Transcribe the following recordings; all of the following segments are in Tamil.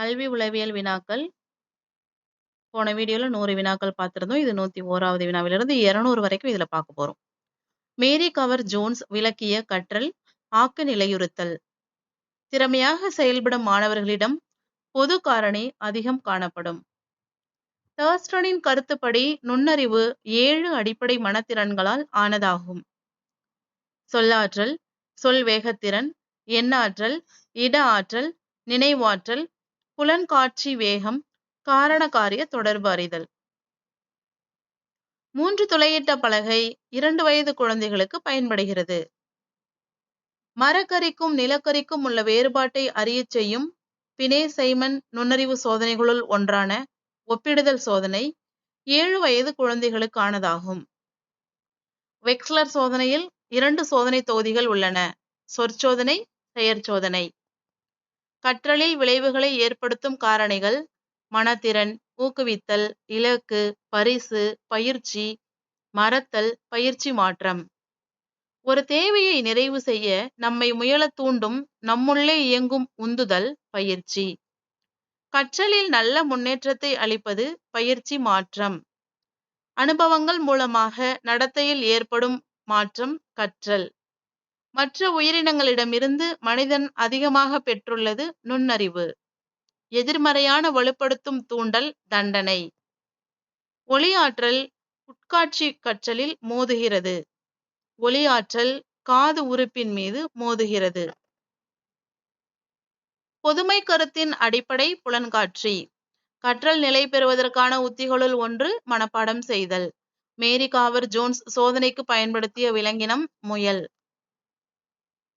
கல்வி உளவியல் வினாக்கள் போன வீடியோல நூறு வினாக்கள் பார்த்திருந்தோம். இது 101வது வினாவிலிருந்து 200 வரைக்கும் இதுல பார்க்க போறோம். மேரி கவர் ஜோன்ஸ் விளக்கிய கற்றல், ஆக்க நிலையுறுத்தல். திறமையாக செயல்படும் மாணவர்களிடம் பொது காரணி அதிகம் காணப்படும். தர்ஸ்டனின் கருத்துப்படி நுண்ணறிவு ஏழு அடிப்படை மனத்திறன்களால் ஆனதாகும். சொல்லாற்றல், சொல் வேகத்திறன், எண்ணாற்றல், இட ஆற்றல், நினைவாற்றல், புலன்காட்சி வேகம், காரண காரிய தொடர்பு அறிதல். மூன்று துளையிட்ட பலகை இரண்டு வயது குழந்தைகளுக்கு பயன்படுகிறது. மரக்கரிக்கும் நிலக்கரிக்கும் உள்ள வேறுபாட்டை அறியச் செய்யும் பினே-சைமன் நுண்ணறிவு சோதனைகளுள் ஒன்றான ஒப்பிடுதல் சோதனை ஏழு வயது குழந்தைகளுக்கானதாகும். வெக்ஸ்லர் சோதனையில் இரண்டு சோதனை தொகுதிகள் உள்ளன. சொற்சோதனை, செயற்சோதனை. கற்றலில் விளைவுகளை ஏற்படுத்தும் காரணிகள் மனத்திறன், ஊக்குவித்தல், இலக்கு, பரிசு, பயிற்சி, மறத்தல், பயிற்சி மாற்றம். ஒரு தேவையை நிறைவு செய்ய நம்மை முயலத் தூண்டும் நம்முள்ளே இயங்கும் உந்துதல் பயிற்சி. கற்றலில் நல்ல முன்னேற்றத்தை அளிப்பது பயிற்சி மாற்றம். அனுபவங்கள் மூலமாக நடத்தையில் ஏற்படும் மாற்றம் கற்றல். மற்ற உயிரினங்களிடமிருந்து மனிதன் அதிகமாக பெற்றுள்ளது நுண்ணறிவு. எதிர்மறையான வலுப்படுத்தும் தூண்டல் தண்டனை. ஒளியாற்றல் உட்காட்சி கற்றலில் மோதுகிறது. ஒளியாற்றல் காது உறுப்பின் மீது மோதுகிறது. பொதுமை கருத்தின் அடிப்படை புலன்காட்சி. கற்றல் நிலை பெறுவதற்கான உத்திகளுள் ஒன்று மனப்பாடம் செய்தல். மேரி காவர் ஜோன்ஸ் சோதனைக்கு பயன்படுத்திய விலங்கினம் முயல்.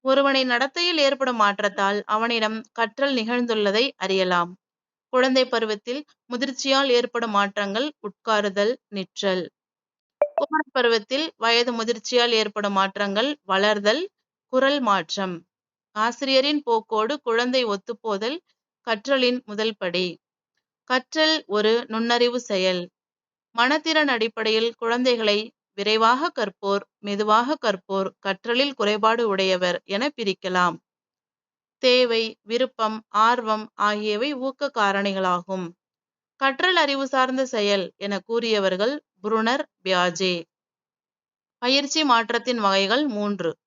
ஒருவனின் நடத்தையில் ஏற்படும் மாற்றத்தால் அவனிடம் கற்றல் நிகழ்ந்துள்ளதை அறியலாம். குழந்தைப் பருவத்தில் முதிர்ச்சியால் ஏற்படும் மாற்றங்கள் உட்காருதல், நிற்றல். குமர பருவத்தில் வயது முதிர்ச்சியால் ஏற்படும் மாற்றங்கள் வளர்தல், குரல் மாற்றம். ஆசிரியரின் போக்கோடு குழந்தை ஒத்துப்போதல் கற்றலின் முதல் படி. கற்றல் ஒரு நுண்ணறிவு செயல். மனத்திறன் அடிப்படையில் குழந்தைகளை விரைவாக கற்போர், மெதுவாக கற்போர், கற்றலில் குறைபாடு உடையவர் என பிரிக்கலாம். தேவை, விருப்பம், ஆர்வம் ஆகியவை ஊக்க காரணிகளாகும். கற்றல் அறிவு சார்ந்த செயல் என கூறியவர்கள் புருனர், பியாஜே. பயிற்சி மாற்றத்தின் வகைகள் மூன்று.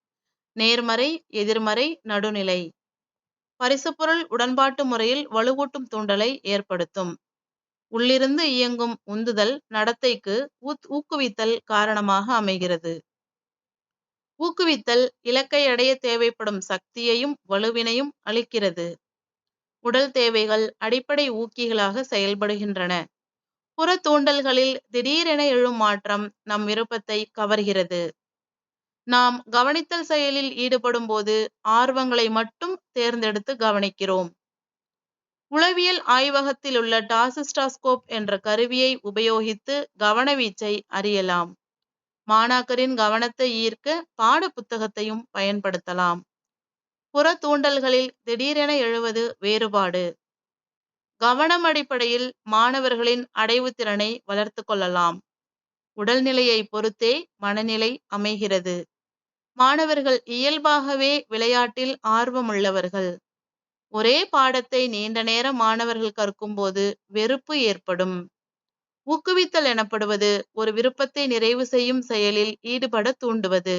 நேர்மறை, எதிர்மறை, நடுநிலை. பரிசுப்பொருள் உடன்பாட்டு முறையில் வலுவூட்டும் தூண்டலை ஏற்படுத்தும். உள்ளிருந்து இயங்கும் உந்துதல் நடத்தைக்கு ஊக்குவித்தல் காரணமாக அமைகிறது. ஊக்குவித்தல் இலக்கை அடைய தேவைப்படும் சக்தியையும் வலுவினையும் அளிக்கிறது. உடல் தேவைகள் அடிப்படை ஊக்கிகளாக செயல்படுகின்றன. புற தூண்டல்களில் திடீரென எழும் மாற்றம் நம் விருப்பத்தை கவர்கிறது. நாம் கவனித்தல் செயலில் ஈடுபடும்போது ஆர்வங்களை மட்டும் தேர்ந்தெடுத்து கவனிக்கிறோம். உளவியல் ஆய்வகத்திலுள்ள டாசிஸ்டாஸ்கோப் என்ற கருவியை உபயோகித்து கவனவீச்சை அறியலாம். மாணாக்கரின் கவனத்தை ஈர்க்க பாடப் புத்தகத்தையும் பயன்படுத்தலாம். புற தூண்டல்களில் திடீரென எழுவது வேறுபாடு. கவனம் அடிப்படையில் மாணவர்களின் அடைவு திறனை வளர்த்துக் கொள்ளலாம். உடல்நிலையை பொறுத்தே மனநிலை அமைகிறது. மாணவர்கள் இயல்பாகவே விளையாட்டில் ஆர்வமுள்ளவர்கள். ஒரே பாடத்தை நீண்ட நேரம் மாணவர்கள் கற்கும் போது வெறுப்பு ஏற்படும். ஊக்குவித்தல் எனப்படுவது ஒரு விருப்பத்தை நிறைவு செய்யும் செயலில் ஈடுபடத் தூண்டுவது.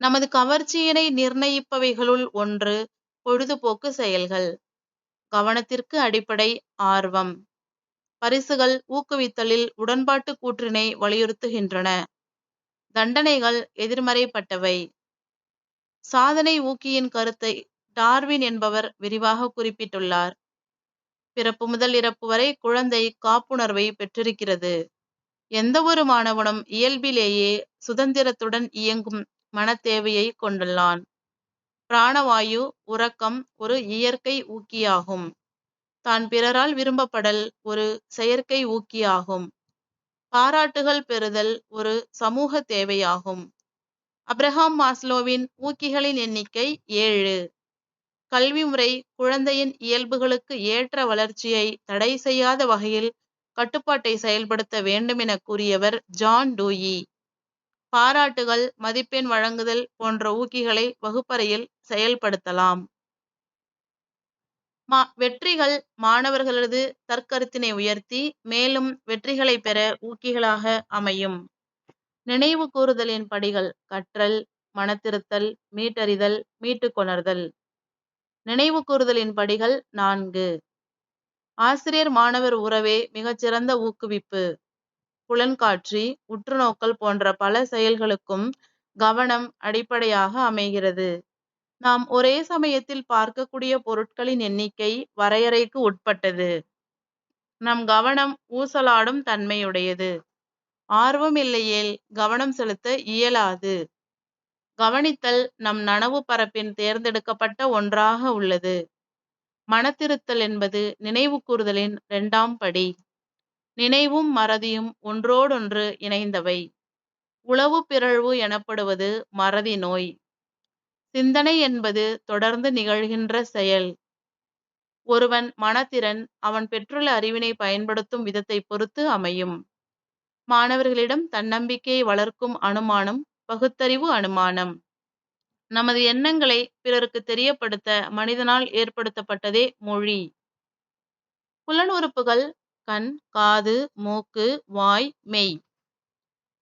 நமது கவர்ச்சியினை நிர்ணயிப்பவைகளுள் ஒன்று பொழுதுபோக்கு செயல்கள். கவனத்திற்கு அடிப்படை ஆர்வம். பரிசுகள் ஊக்குவித்தலில் உடன்பாட்டு கூற்றினை வலியுறுத்துகின்றன. தண்டனைகள் எதிர்மறைப்பட்டவை. சாதனை ஊக்கியின் கருத்தை டார்வின் என்பவர் விரிவாக குறிப்பிட்டுள்ளார். பிறப்பு முதல் இறப்பு வரை குழந்தை காப்புணர்வை பெற்றிருக்கிறது. எந்த ஒரு மாணவனும் இயல்பிலேயே சுதந்திரத்துடன் இயங்கும் மனத்தேவையை கொண்டுள்ளான். பிராணவாயு, உறக்கம் ஒரு இயற்கை ஊக்கியாகும். தான் பிறரால் விரும்பப்படல் ஒரு செயற்கை ஊக்கியாகும். பாராட்டுகள் பெறுதல் ஒரு சமூக தேவையாகும். அப்ரஹாம் மாஸ்லோவின் ஊக்கிகளின் எண்ணிக்கை ஏழு. கல்வி முறை குழந்தையின் இயல்புகளுக்கு ஏற்ற வளர்ச்சியை தடை செய்யாத வகையில் கட்டுப்பாட்டை செயல்படுத்த வேண்டுமென கூறியவர் ஜான் டூயி. பாராட்டுகள், மதிப்பெண் வழங்குதல் போன்ற ஊக்கிகளை வகுப்பறையில் செயல்படுத்தலாம். மா வெற்றிகள் மாணவர்களது தற்கருத்தினை உயர்த்தி மேலும் வெற்றிகளை பெற ஊக்கிகளாக அமையும் நினைவு கூறுதலின் படிகள் கற்றல் மனத்திருத்தல் மீட்டறிதல் மீட்டுக் கொணர்தல் நினைவு கூறுதலின் படிகள் நான்கு. ஆசிரியர் மாணவர் உறவே மிகச்சிறந்த ஊக்குவிப்பு. புலன்காட்சி உற்றுநோக்கல் போன்ற பல செயல்களுக்கும் கவனம் அடிப்படையாக அமைகிறது. நாம் ஒரே சமயத்தில் பார்க்கக்கூடிய பொருட்களின் எண்ணிக்கை வரையறைக்கு உட்பட்டது. நம் கவனம் ஊசலாடும் தன்மையுடையது. ஆர்வம் இல்லையேல் கவனம் செலுத்த இயலாது. கவனித்தல் நம் நனவு பரப்பின் தேர்ந்தெடுக்கப்பட்ட ஒன்றாக உள்ளது. மனத்திருத்தல் என்பது நினைவு கூறுதலின் இரண்டாம் படி. நினைவும் மறதியும் ஒன்றோடொன்று இணைந்தவை. உளவு பிறழ்வு எனப்படுவது மறதி நோய். சிந்தனை என்பது தொடர்ந்து நிகழ்கின்ற செயல். ஒருவன் மனத்திறன் அவன் பெற்றுள்ள அறிவினை பயன்படுத்தும் விதத்தை பொறுத்து அமையும். மாணவர்களிடம் தன்னம்பிக்கையை வளர்க்கும் அனுமானம் பகுத்தறிவு அனுமானம். நமது எண்ணங்களை பிறருக்கு தெரியப்படுத்த மனிதனால் ஏற்படுத்தப்பட்டதே மொழி. புலன் உறுப்புகள் கண் காது மூக்கு வாய் மெய்.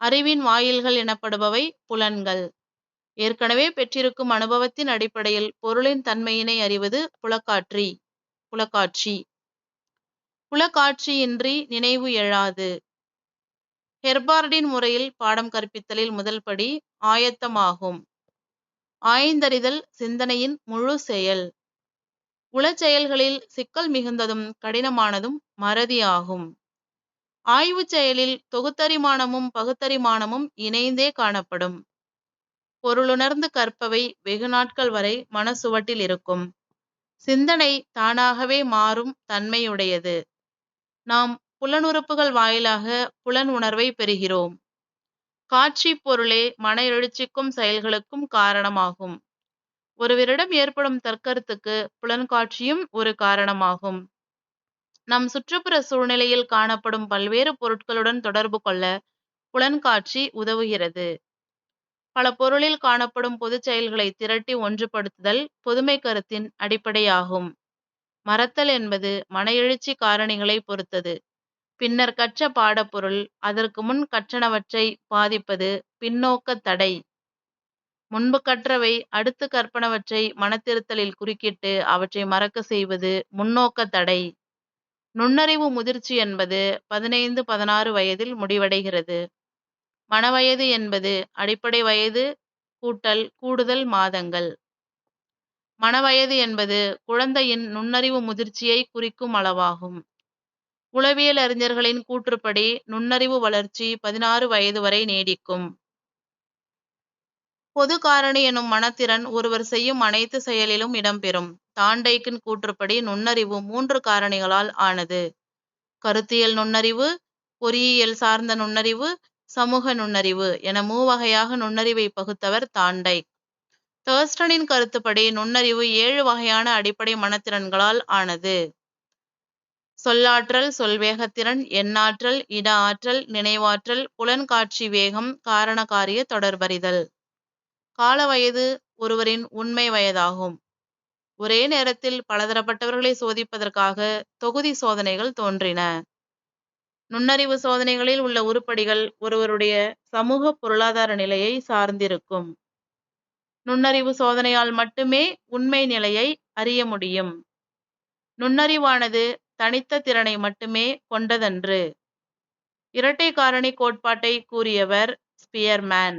அறிவின் வாயில்கள் எனப்படுபவை புலன்கள். ஏற்கனவே பெற்றிருக்கும் அனுபவத்தின் அடிப்படையில் பொருளின் தன்மையினை அறிவது புலக்காட்சி புலக்காட்சி. புலக்காட்சியின்றி நினைவு எழாது. ஹெர்பார்டின் முறையில் பாடம் கற்பித்தலில் முதல் படி ஆயத்தமாகும். ஆய்ந்தறிதல் சிந்தனையின் முழு செயல். உளச்செயல்களில் சிக்கல் மிகுந்ததும் கடினமானதும் மறதியாகும். ஆய்வு ஆய்வுச் செயலில் தொகுத்தறிமானமும் பகுத்தறிமானமும் இணைந்தே காணப்படும். பொருளுணர்ந்து கற்பவை வெகு நாட்கள் வரை மனசுவட்டில் இருக்கும். சிந்தனை தானாகவே மாறும் தன்மையுடையது. நாம் புலனுறுப்புகள் வாயிலாக புலன் உணர்வை பெறுகிறோம். காட்சி பொருளே மன எழுச்சிக்கும் செயல்களுக்கும் காரணமாகும். ஒருவரிடம் ஏற்படும் தற்கருத்துக்கு புலன்காட்சியும் ஒரு காரணமாகும். நம் சுற்றுப்புற சூழ்நிலையில் காணப்படும் பல்வேறு பொருட்களுடன் தொடர்பு கொள்ள புலன்காட்சி உதவுகிறது. பல பொருளில் காணப்படும் பொதுச் செயல்களை திரட்டி ஒன்றுபடுத்துதல் பொதுமை கருத்தின் அடிப்படையாகும். மறத்தல் என்பது மன எழுச்சி காரணிகளை பொறுத்தது. பின்னர் கற்ற பாடப்பொருள் அதற்கு முன் கற்றனவற்றை பாதிப்பது பின்னோக்க தடை. முன்பு கற்றவை அடுத்து கற்பனவற்றை மனத்திருத்தலில் குறுக்கிட்டு அவற்றை மறக்க செய்வது முன்னோக்க தடை. நுண்ணறிவு முதிர்ச்சி என்பது பதினைந்து பதினாறு வயதில் முடிவடைகிறது. மனவயது என்பது அடிப்படை வயது கூட்டல் கூடுதல் மாதங்கள். மனவயது என்பது குழந்தையின் நுண்ணறிவு முதிர்ச்சியை குறிக்கும் அளவாகும். உளவியல் அறிஞர்களின் கூற்றுப்படி நுண்ணறிவு வளர்ச்சி பதினாறு வயது வரை நீடிக்கும். பொது காரணி எனும் மனத்திறன் ஒருவர் செய்யும் அனைத்து செயலிலும் இடம்பெறும். தாண்டைக்கின் கூற்றுப்படி நுண்ணறிவு மூன்று காரணிகளால் ஆனது. கருத்தியல் நுண்ணறிவு பொறியியல் சார்ந்த நுண்ணறிவு சமூக நுண்ணறிவு என மூவகையாக நுண்ணறிவை பகுத்தவர் தாண்டை. தேர்ஸ்டனின் கருத்துப்படி நுண்ணறிவு ஏழு வகையான அடிப்படை மனத்திறன்களால் ஆனது. சொல்லாற்றல் சொல்வேகத்திறன் எண்ணாற்றல் இட ஆற்றல் நினைவாற்றல் புலன்காட்சி வேகம் காரணகாரிய தொடர்பறிதல். கால வயது ஒருவரின் உண்மை வயதாகும். ஒரே நேரத்தில் பலதரப்பட்டவர்களை சோதிப்பதற்காக தொகுதி சோதனைகள் தோன்றின. நுண்ணறிவு சோதனைகளில் உள்ள உருப்படிகள் ஒருவருடைய சமூக பொருளாதார நிலையை சார்ந்திருக்கும். நுண்ணறிவு சோதனையால் மட்டுமே உண்மை நிலையை அறிய முடியும். நுண்ணறிவானது தனித்த திறனை மட்டுமே கொண்டதன்று. இரட்டை காரணி கோட்பாட்டை கூறியவர் ஸ்பியர்மேன்.